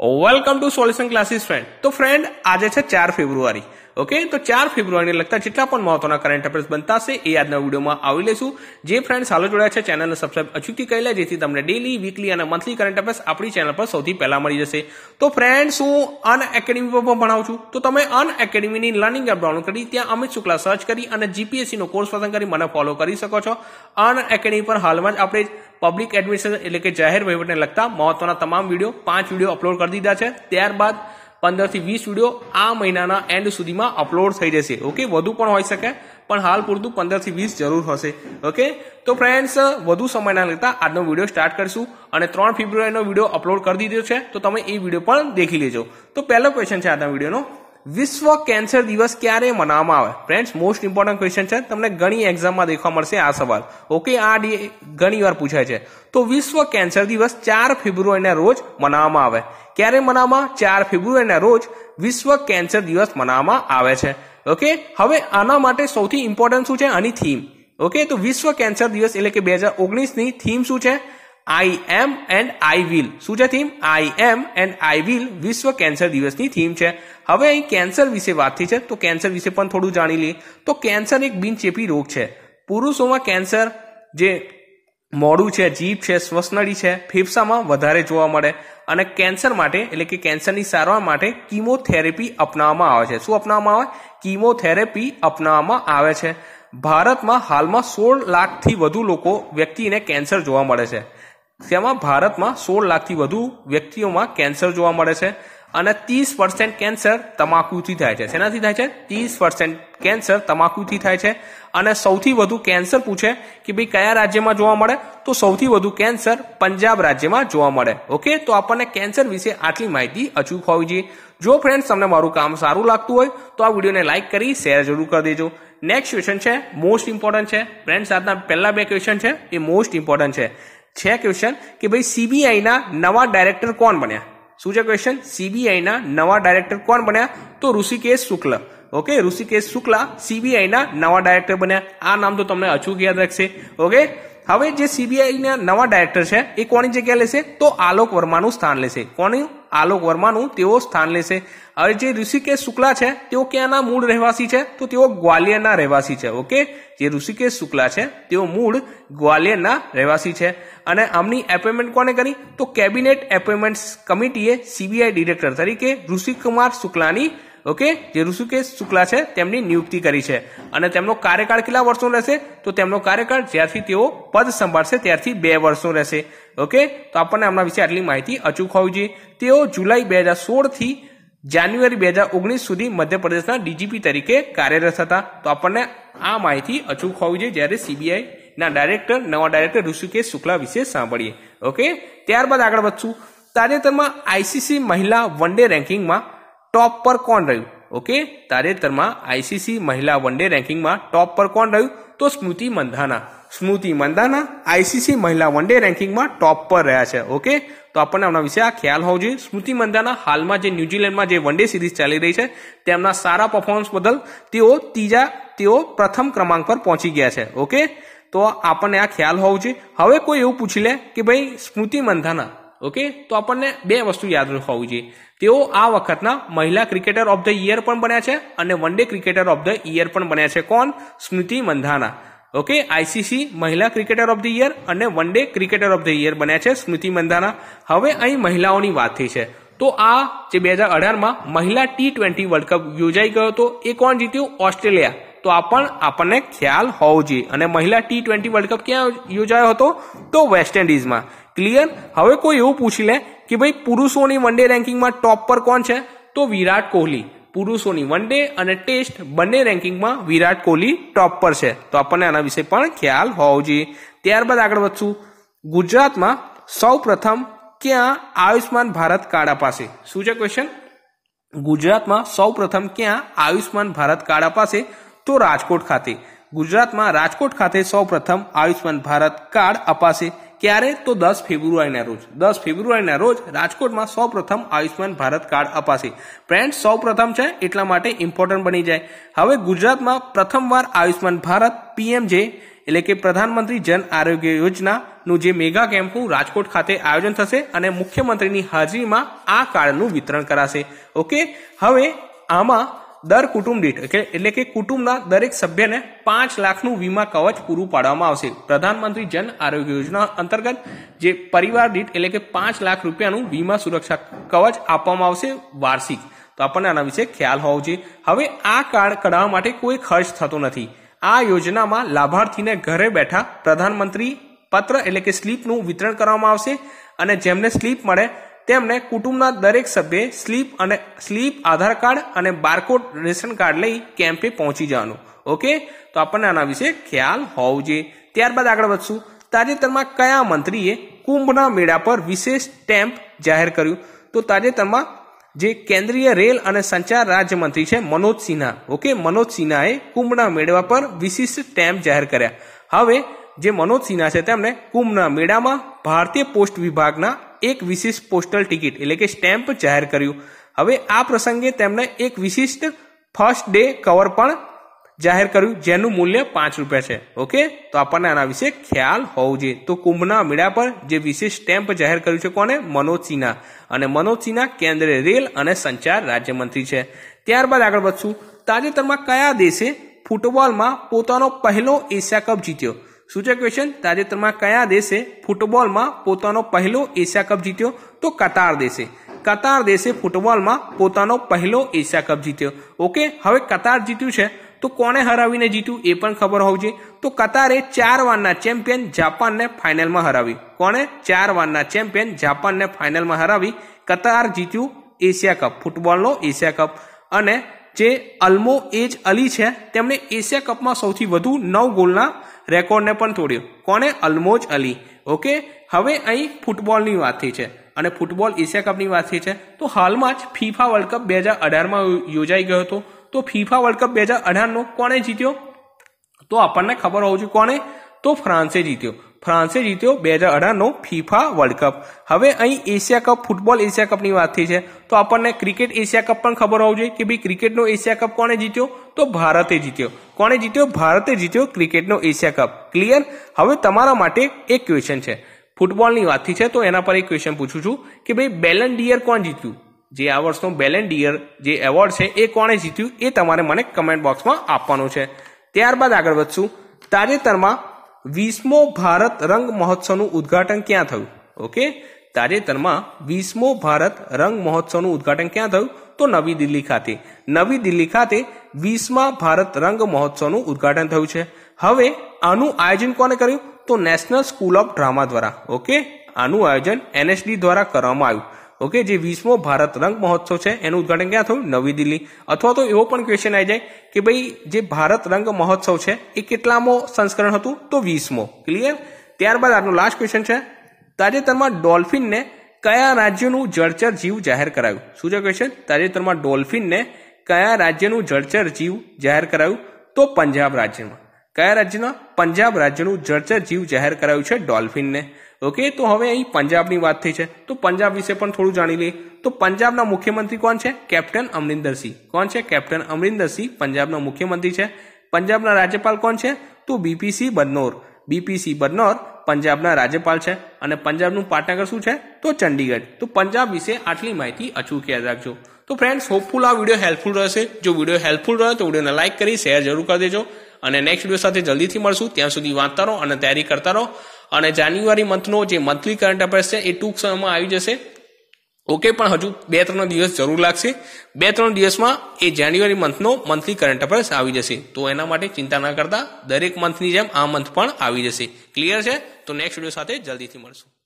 Welcome to solution classes friend તો friend આજે છે ચાર ફેબ્રુઆરી ઓકે તો ચાર ફેબ્રુઆરીને લગતા જેટલા પણ મહત્વના કરંટ અફેર્સ બનતા હશે એ આજના વિડીયોમાં આવી લઈશું. જે ફ્રેન્ડ સાલો જોડાયા છે ચેનલને સબસ્ક્રાઇબ અચૂકથી કરી લે જેથી તમને ડેલી વીકલી અને મંથલી કરંટ અફેર્સ આપણી ચેનલ પર સૌથી પહેલા મળી જશે. તો ફ્રેન્ડ હું અન એકેડેમી પર પણ ભણાવું છું. તો તમે અન એકેડમીની લર્નિંગ એપ ડાઉનલોડ કરી ત્યાં અમિત શુક્લા સર્ચ કરી અને જીપીએસસીનો કોર્સ પસંદ કરી મને ફોલો કરી શકો છો. અન એકેડેમી પર હાલમાં જ આપણે પબ્લિક એડમિશન એટલે કે જાહેર વહીવટને લગતા મહત્વના તમામ વીડિયો પાંચ વીડિયો અપલોડ કરી દીધા છે. ત્યારબાદ પંદરથી વીસ વીડિયો આ મહિનાના એન્ડ સુધીમાં અપલોડ થઈ જશે. ઓકે વધુ પણ હોઈ શકે, પણ હાલ પૂરતું પંદરથી વીસ જરૂર હશે. ઓકે તો ફ્રેન્ડ્સ વધુ સમયના લેતા આજનો વીડિયો સ્ટાર્ટ કરીશું અને ત્રણ ફેબ્રુઆરીનો વીડિયો અપલોડ કરી દીધો છે, તો તમે એ વીડિયો પણ દેખી લેજો. તો પહેલો ક્વેશ્ચન છે આજના વિડીયોનો. વિશ્વ કેન્સર દિવસ ક્યારે મનાવવામાં આવે? ફ્રેન્ડ્સ મોસ્ટ ઇમ્પોર્ટન્ટ ક્વેશ્ચન છે. તમને ઘણી એક્ઝામમાં દેખવા મળશે આ સવાલ. ઓકે આ ઘણી વાર પૂછાય છે. તો વિશ્વ કેન્સર દિવસ ચાર ફેબ્રુઆરીના રોજ મનાવવામાં આવે. ક્યારે મનાવવામાં? ચાર ફેબ્રુઆરીના રોજ વિશ્વ કેન્સર દિવસ મનાવવામાં આવે છે. ઓકે હવે આના માટે સૌથી ઇમ્પોર્ટન્ટ શું છે? આની થીમ ઓકે તો વિશ્વ કેન્સર દિવસ એટલે કે બે હજાર ઓગણીસની થીમ શું છે? આઈ એમ એન્ડ આઈ વિલ શું છે theme I am and I will વિશ્વ કેન્સર દિવસની થીમ છે. હવે અહીં કેન્સર વિશે વાત થઈ છે, તો કેન્સર વિશે પણ થોડું જાણી લઈએ. તો કેન્સર એક બિનચેપી રોગ છે. પુરુષોમાં કેન્સર જે મોડું છે, જીભ છે, શ્વસનળી છે, ફેફસામાં વધારે જોવા મળે. અને કેન્સર માટે, એટલે કે કેન્સરની સારવાર માટે કીમોથેરેપી અપનાવવામાં આવે છે. શું અપનાવવામાં આવે? કીમોથેરેપી અપનાવવામાં આવે છે. ભારતમાં હાલમાં સોળ લાખથી વધુ લોકો વ્યક્તિને કેન્સર જોવા મળે છે. તેમાં ભારતમાં સોળ લાખથી વધુ વ્યક્તિઓમાં કેન્સર જોવા મળે છે. અને ત્રીસ પર્સન્ટ કેન્સર તમાકુથી થાય છે. શેનાથી થાય છે? ત્રીસ પર્સન્ટ કેન્સર તમાકુથી થાય છે. અને સૌથી વધુ કેન્સર પૂછે કે ભાઈ કયા રાજ્યમાં જોવા મળે? તો સૌથી વધુ કેન્સર પંજાબ રાજ્યમાં જોવા મળે. ઓકે તો આપણને કેન્સર વિશે આટલી માહિતી અચૂક હોવી જોઈએ. જો ફ્રેન્ડ્સ તમને મારું કામ સારું લાગતું હોય, તો આ વિડીયોને લાઇક કરી શેર જરૂર કરી દેજો. નેક્સ્ટ ક્વેશ્ચન છે મોસ્ટ ઇમ્પોર્ટન્ટ છે. ફ્રેન્ડ્સ આજના પહેલા બે ક્વેશ્ચન છે, એ મોસ્ટ ઇમ્પોર્ટન્ટ છે. છે ક્વેશ્ચન કે ભાઈ સીબીઆઈના નવા ડાયરેક્ટર કોણ બન્યા? શું છે ક્વેશ્ચન સીબીઆઈના નવા ડાયરેક્ટર કોણ બન્યા? તો ઋષિકેશ શુક્લ. ઓકે ઋષિકેશ શુક્લા સીબીઆઈના નવા ડાયરેક્ટર બન્યા. આ નામ તો તમને અચૂક યાદ રાખશે. ઓકે હવે જે સીબીઆઈના નવા ડાયરેક્ટર છે, એ કોની જગ્યા લેશે? તો આલોક વર્માનું સ્થાન લેશે. કોની? આલોક વર્માનું તેઓ સ્થાન લેશે. હવે જે ઋષિકેશ શુક્લા છે, તેઓ ક્યાંના મૂળ રહેવાસી છે? તો તેઓ ગ્વાલિયરના રહેવાસી છે, ઓકે? જે ઋષિકેશ શુક્લા છે, તેઓ મૂળ ગ્વાલિયરના રહેવાસી છે. અને આમની એપોઇન્ટમેન્ટ કોને કરી? તો કેબિનેટ એપોઇન્ટમેન્ટ કમિટીએ સીબીઆઈ ડિરેક્ટર તરીકે ઋષિકુમાર શુક્લાની ઓકે? જે ઋષિકેશ શુક્લા છે, તેમની નિયુક્તિ કરી છે. અને તેમનો કાર્યકાળ કેટલા વર્ષનો રહેશે? તો તેમનો કાર્યકાળ જ્યારથી તેઓ પદ સંભાળશે, ત્યારથી બે વર્ષનો રહેશે. ઓકે? તો આપણને આમના વિશે આટલી માહિતી અચૂક હોવી જોઈએ. તેઓ જુલાઈ બે હજાર સોળથી જાન્યુઆરી બે હજાર ઓગણીસ સુધી મધ્યપ્રદેશના ડીજીપી તરીકે કાર્યરત હતા. તો આપણને આ માહિતી અચૂક હોવી જોઈએ જ્યારે સીબીઆઈ ના ડાયરેક્ટર, નવા ડાયરેક્ટર ઋષિકેશ શુક્લા વિશે સાંભળીએ. ઓકે? ત્યારબાદ આગળ વધશું. તાજેતરમાં આઈસીસી મહિલા વન ડે રેન્કિંગમાં ટોપ પર કોણ રહ્યું? ઓકે, તાજેતરમાં આઈસીસી મહિલા વન ડે રેન્કિંગમાં ટોપ પર કોણ રહ્યું? તો સ્મૃતિ મંધાના. સ્મૃતિ મંધાના આઈસીસી મહિલા વન ડે રેન્કિંગમાં ટોપ પર રહ્યા છે, ઓકે? તો આપણને આમના વિશે આ ખ્યાલ હોવો જોઈએ. સ્મૃતિ મંધાના હાલમાં જે ન્યુઝીલેન્ડમાં જે વન ડે સિરીઝ ચાલી રહી છે, તેમના સારા પરફોર્મન્સ બદલ તેઓ ત્રીજા, તેઓ પ્રથમ ક્રમાંક પર પહોંચી ગયા છે, ઓકે? તો આપણને આ ખ્યાલ હોવો જોઈએ. હવે કોઈ એવું પૂછી લે કે ભાઈ, સ્મૃતિ મંધાના ઓકે? તો આપણને બે વસ્તુ યાદ હોવી જોઈએ. તેઓ આ વખતના મહિલા ક્રિકેટર ઓફ ધ યર પણ બન્યા છે અને one day cricketer of the year પણ બન્યા છે. કોણ? સ્મૃતિ મંધાના. ઓકે? આઈસીસી મહિલા ક્રિકેટર ઓફ ધ યર અને one day cricketer of the year બન્યા છે સ્મૃતિ મંધાના. હવે અહીં મહિલાઓની વાત થઈ છે. તો આ જે બે હજાર અઢારમાં મહિલા ટી ટ્વેન્ટી વર્લ્ડ કપ યોજાઈ ગયો હતો, એ કોણ જીત્યું? ઓસ્ટ્રેલિયા. તો આ પણ આપણને ખ્યાલ હોવો જોઈએ. અને મહિલા ટી ટ્વેન્ટી વર્લ્ડ કપ ક્યાં યોજાયો હતો? તો વેસ્ટ ઇન્ડિઝમાં ક્લિયર હવે કોઈ એવું પૂછી લે કે ભાઈ, પુરુષોની વન ડે રેન્કિંગમાં ટોપ પર કોણ છે? તો વિરાટ કોહલી. પુરુષોની વન ડે અને ટેસ્ટ બંને રેન્કિંગમાં વિરાટ કોહલી ટોપ પર છે. તો આપણને આના વિશે પણ ખ્યાલ હોવો જોઈએ. ત્યારબાદ આગળ વધશું. ગુજરાતમાં સૌ પ્રથમ ક્યાં આયુષ્માન ભારત કાર્ડ અપાશે? શું છે ક્વેશ્ચન ગુજરાતમાં સૌ પ્રથમ ક્યાં આયુષ્માન ભારત કાર્ડ અપાશે? તો રાજકોટ ખાતે. ગુજરાતમાં રાજકોટ ખાતે સૌ પ્રથમ આયુષ્માન ભારત કાર્ડ અપાશે. ક્યારે? તો દસ ફેબ્રુઆરીના રોજ. દસ ફેબ્રુઆરીના રોજ રાજકોટમાં સૌ પ્રથમ આયુષ્યમાન ભારત કાર્ડ અપાશે. ફ્રેન્ડ સૌ પ્રથમ છે, એટલા માટે ઇમ્પોર્ટન્ટ બની જાય. હવે ગુજરાતમાં પ્રથમવાર આયુષ્યમાન ભારત પીએમજે એટલે કે પ્રધાનમંત્રી જન આરોગ્ય યોજનાનું જે મેગા કેમ્પનું રાજકોટ ખાતે આયોજન થશે અને મુખ્યમંત્રીની હાજરીમાં આ કાર્ડનું વિતરણ કરાશે. ઓકે? હવે આમાં દર કુટુંબ દીઠ, એટલે કે કુટુંબના દરેક સભ્યને પાંચ લાખનું વીમા કવચ પૂરું પાડવામાં આવશે. પ્રધાનમંત્રી જન આરોગ્ય યોજના અંતર્ગત જે પરિવાર દીઠ, એટલે કે પાંચ લાખ રૂપિયાનું વીમા સુરક્ષા કવચ આપવામાં આવશે વાર્ષિક. તો આપણને આના વિશે ખ્યાલ હોવો જોઈએ. હવે આ કાર્ડ કઢાવવા માટે કોઈ ખર્ચ થતો નથી. આ યોજનામાં લાભાર્થીને ઘરે બેઠા પ્રધાનમંત્રી પત્ર, એટલે કે સ્લીપનું વિતરણ કરવામાં આવશે અને જેમને સ્લીપ મળે તેમને કુટુંબના દરેક સભ્યે સ્લીપ અને સ્લીપ, આધાર કાર્ડ અને બારકોડ, રેશન કાર્ડ લઈ કેમ્પે પહોંચી જવાનું. ઓકે? તો આપણને આના વિશે ખ્યાલ હોવો જોઈએ ત્યારબાદ આગળ વધશું. તાજેતરમાં કયા મંત્રીએ કુંભના મેળા પર વિશેષ સ્ટેમ્પ જાહેર કર્યું? તો તાજેતરમાં જે કેન્દ્રીય રેલ અને સંચાર રાજ્યમંત્રી છે મનોજ સિન્હા. ઓકે? મનોજ સિન્હાએ કુંભના મેળા પર વિશિષ્ટ સ્ટેમ્પ જાહેર કર્યા. હવે જે મનોજ સિન્હા છે, તેમણે કુંભના મેળામાં ભારતીય પોસ્ટ વિભાગના એક વિશિષ્ટ પોસ્ટલ ટિકિટ એટલે કે સ્ટેમ્પ જાહેર કર્યું. હવે આ પ્રસંગે તેમણે એક વિશિષ્ટ ફર્સ્ટ ડે કવર પણ જાહેર કર્યું, જેનું મૂલ્ય પાંચ રૂપિયા છે. ઓકે? તો આપણને આના વિશે ખ્યાલ હોવો જોઈએ. તો કુંભના મેળા પર જે વિશેષ સ્ટેમ્પ જાહેર કર્યું છે કોને? મનોજ સિન્હા. અને મનોજ સિન્હા કેન્દ્રીય રેલ અને સંચાર રાજ્યમંત્રી છે. ત્યારબાદ આગળ વધશું. તાજેતરમાં કયા દેશે ફૂટબોલમાં પોતાનો પહેલો એશિયા કપ જીત્યો? શું છે ક્વેશ્ચન તાજેતરમાં કયા દેશે ફૂટબોલમાં પોતાનો પહેલો એશિયા કપ જીત્યો? તો કતાર દેશે. કતાર દેશે ફૂટબોલમાં પોતાનો પહેલો એશિયા કપ જીત્યો. ઓકે હવે કતાર જીત્યું છે. તો કોને હરાવીને જીત્યું? એ પણ ખબર હોવું જોઈએ. તો કતારે ચાર વારના ચેમ્પિયન જાપાનને ફાઇનલમાં હરાવી. કોને ચાર વારના ચેમ્પિયન જાપાનને ફાઇનલમાં હરાવી. કતાર જીત્યું એશિયા કપ, ફૂટબોલનો એશિયા કપ. અને જે અલ્મો એજ અલી છે તેમણે એશિયા કપમાં સૌથી વધુ નવ ગોલના રેકોર્ડને પણ તોડ્યો. કોને અલમોજ અલી. ઓકે? હવે અહીં ફૂટબોલની વાત થઈ છે. અને ફૂટબોલ એશિયા કપની વાત થઈ છે. તો હાલમાં જ ફીફા વર્લ્ડ કપ બે હજાર અઢારમાં યોજાઈ ગયો હતો. તો ફીફા વર્લ્ડ કપ બે હજાર અઢારનો કોણે જીત્યો? તો આપણને ખબર હોવું જોઈએ કોણે? તો ફ્રાન્સે જીત્યો. ફ્રાન્સે જીત્યો બે હજાર અઢારનો ફીફા વર્લ્ડ કપ. હવે અહીં એશિયા કપ, ફૂટબોલ એશિયા કપની વાત થઈ છે. તો આપણને ક્રિકેટ એશિયા કપ પણ ખબર હોવું જોઈએ કે ભાઈ ક્રિકેટનો એશિયા કપ કોણે જીત્યો? તો ભારતે જીત્યો. કોણે જીત્યો? ભારતે જીત્યો ક્રિકેટનો એશિયા કપ. ક્લિયર? હવે તમારા માટે એક ક્વેશ્ચન છે. ફૂટબોલની વાતથી છે, તો એના પર એક ક્વેશ્ચન પૂછું છું કે ભાઈ બેલન ડિયર કોણ જીત્યું? જે આ વર્ષનો બેલેન ડિયર જે એવોર્ડ છે, એ કોણે જીત્યું? એ તમારે મને કમેન્ટ બોક્સમાં આપવાનું છે. ત્યારબાદ આગળ વધશું. તાજેતરમાં વીસમો ભારત રંગ મહોત્સવનું ઉદ્ઘાટન ક્યાં થયું? ઓકે તાજેતરમાં વીસમો ભારત રંગ મહોત્સવનું ઉદ્ઘાટન ક્યાં થયું? તો નવી દિલ્હી ખાતે. નવી દિલ્હી ખાતે વીસમા ભારત રંગ મહોત્સવનું ઉદ્ઘાટન થયું છે. હવે આનું આયોજન કોને કર્યું? તો નેશનલ સ્કૂલ ઓફ ડ્રામા દ્વારા. ઓકે આનું આયોજન એનએસડી દ્વારા કરવામાં આવ્યું. ઓકે, જે વીસમો ભારત રંગ મહોત્સવ છે, એનું ઉદઘાટન ક્યાં થયું? નવી દિલ્હી. અથવા તો એવો પણ ક્વેશ્ચન આવી જાય કે ભાઈ જે ભારત રંગ મહોત્સવ છે, એ કેટલામો સંસ્કરણ હતું? તો વીસમો. ક્લિયર ત્યારબાદ આજનો લાસ્ટ ક્વેશ્ચન છે. તાજેતરમાં ડોલ્ફિનને કયા રાજ્યનું જળચર જીવ જાહેર કરાયું? શું છે ક્વેશ્ચન તાજેતરમાં ડોલ્ફિનને કયા રાજ્યનું જળચર જીવ જાહેર કરાયું? તો પંજાબ રાજ્યમાં. કયા રાજ્યના? પંજાબ રાજ્યનું જળચર જીવ જાહેર કરાયું છે ડોલ્ફિનને. ઓકે તો હવે અહીં પંજાબની વાત થઈ છે. તો પંજાબ વિશે પણ થોડું જાણી લઈએ. તો પંજાબના મુખ્યમંત્રી કોણ છે? કેપ્ટન અમરિંદરસિંહ કોણ છે? કેપ્ટન અમરિંદરસિંહ પંજાબના મુખ્યમંત્રી છે. પંજાબના રાજ્યપાલ કોણ છે? તો બીપીસી બદનોર. બીપીસી બદનોર પંજાબના રાજ્યપાલ છે. અને પંજાબનું પાટનગર શું છે? તો ચંડીગઢ. તો પંજાબ વિશે આટલી માહિતી અચૂક યાદ રાખજો. તો ફ્રેન્ડ્સ હોપફુલ આ વીડિયો હેલ્પફુલ રહેશે. જો વીડિયો હેલ્પફુલ રહે તો વિડીયોને લાઇક કરી શેર જરૂર કરી દેજો. અને નેક્સ્ટ વીડિયો સાથે જલ્દીથી મળશું. ત્યાં સુધી વાંચતા રહો અને તૈયારી કરતા રહો. અને જાન્યુઆરી મંથનો જે મંથલી કરંટ અફેર્સ છે, એ ટૂંક સમયમાં આવી જશે. ઓકે, પણ હજુ બે ત્રણ દિવસ જરૂર લાગશે. બે ત્રણ દિવસમાં એ જાન્યુઆરી મંથનો મંથલી કરંટ અફેર્સ આવી જશે. તો એના માટે ચિંતા ના કરતા, દરેક મંથની જેમ આ મંથ પણ આવી જશે. ક્લિયર છે? તો નેક્સ્ટ વીડિયો સાથે જલ્દીથી મળશું.